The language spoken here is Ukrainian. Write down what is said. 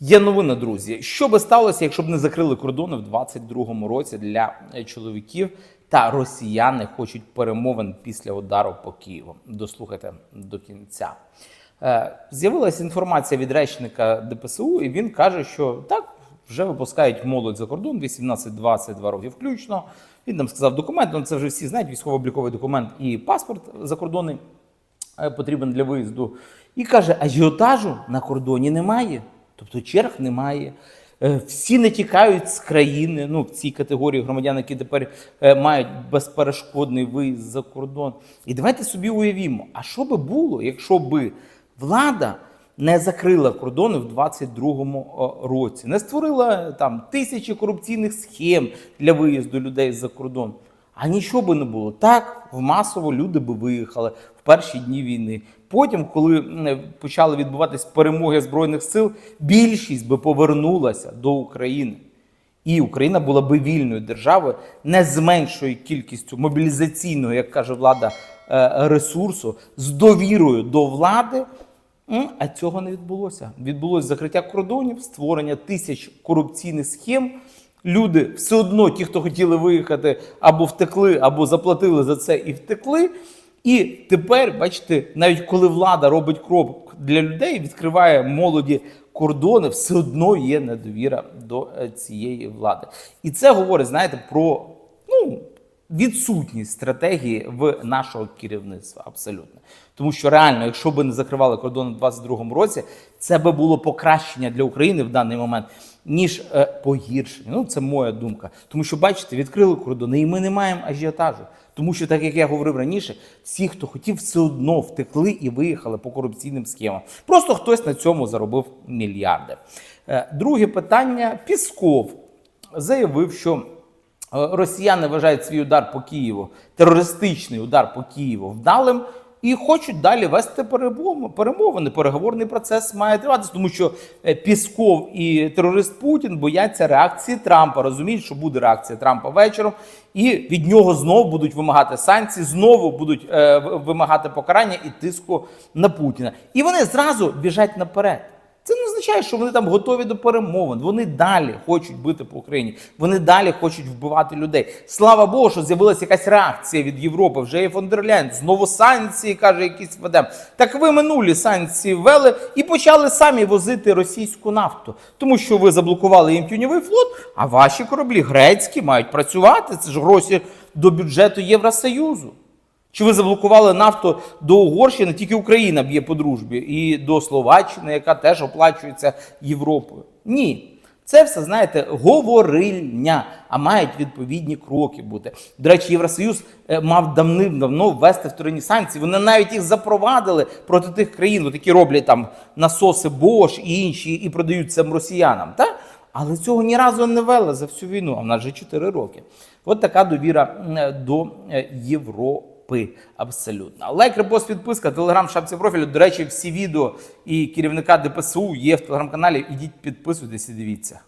Є новина, друзі. Що би сталося, якщо б не закрили кордони в 22-му році для е, чоловіків та росіяни хочуть перемовин після удару по Києву? Дослухайте до кінця. Е, З'явилася інформація від речника ДПСУ, і він каже, що так, вже випускають молодь за кордон 18-22 років включно. Він нам сказав документ, ну це вже всі знають, військово-обліковий документ і паспорт закордонний потрібен для виїзду. І каже, ажіотажу на кордоні немає, тобто черг немає. Е, Всі не тікають з країни, ну в цій категорії громадян, які тепер е, мають безперешкодний виїзд за кордон. І давайте собі уявімо, а що би було, якщо би влада не закрила кордони в 22-му році, не створила там тисячі корупційних схем для виїзду людей за кордон. А нічого би не було. Так, масово люди би виїхали в перші дні війни. Потім, коли почали відбуватись перемоги збройних сил, більшість би повернулася до України. І Україна була би вільною державою не з меншою кількістю мобілізаційного, як каже влада, е, ресурсу, з довірою до влади. А цього не відбулося. Відбулося закриття кордонів, створення тисяч корупційних схем. Люди все одно, ті, хто хотіли виїхати, або втекли, або заплатили за це і втекли. І тепер, бачите, навіть коли влада робить крок для людей, відкриває молоді кордони, все одно є недовіра до е, цієї влади. І це говорить, знаєте, про ну, відсутність стратегії в нашого керівництва абсолютно. Тому що реально, якщо би не закривали кордони в 22-му році, це би було покращення для України в даний момент, ніж е, погіршення. Ну, це моя думка. Тому що, бачите, відкрили кордони, і ми не маємо ажіотажу. Тому що, так як я говорив раніше, всі, хто хотів, все одно втекли і виїхали по корупційним схемам. Просто хтось на цьому заробив мільярди. Е, Друге питання: Пісков заявив, що Е, Росіяни вважають свій удар по Києву, терористичний удар по Києву вдалим і хочуть далі вести перемовини. Переговорний процес має триватися, тому що е, Пісков і терорист Путін бояться реакції Трампа. Розуміють, що буде реакція Трампа вечором, і від нього знову будуть вимагати санкції, знову будуть е, вимагати покарання і тиску на Путіна. І вони зразу біжать наперед. Означає, що вони там готові до перемовин. Вони далі хочуть бити по Україні. Вони далі хочуть вбивати людей. Слава Богу, що з'явилася якась реакція від Європи. Вже є фон. Знову санкції каже, якісь ведемо. Так ви минулі санкції ввели і почали самі возити російську нафту, тому що ви заблокували їм тюньовий флот, а ваші кораблі грецькі мають працювати. Це ж гроші до бюджету Євросоюзу. Чи ви заблокували нафту до Угорщини? Тільки Україна б'є по дружбі, і до Словаччини, яка теж оплачується Європою? Ні. Це все, знаєте, говорильня, а мають відповідні кроки бути. До речі, Євросоюз е, мав давним-давно ввести вторинні санкції. Вони навіть їх запровадили проти тих країн, які роблять там насоси Bosch і інші, і продають це росіянам. Та? Але цього ні разу не вели за всю війну, а в нас вже 4 роки. От така довіра до е, Європи. Абсолютно. Лайк, репост, підписка, телеграм, в шапці профілю. До речі, всі відео і керівника ДПСУ є в телеграм-каналі. Ідіть підписуйтесь і дивіться.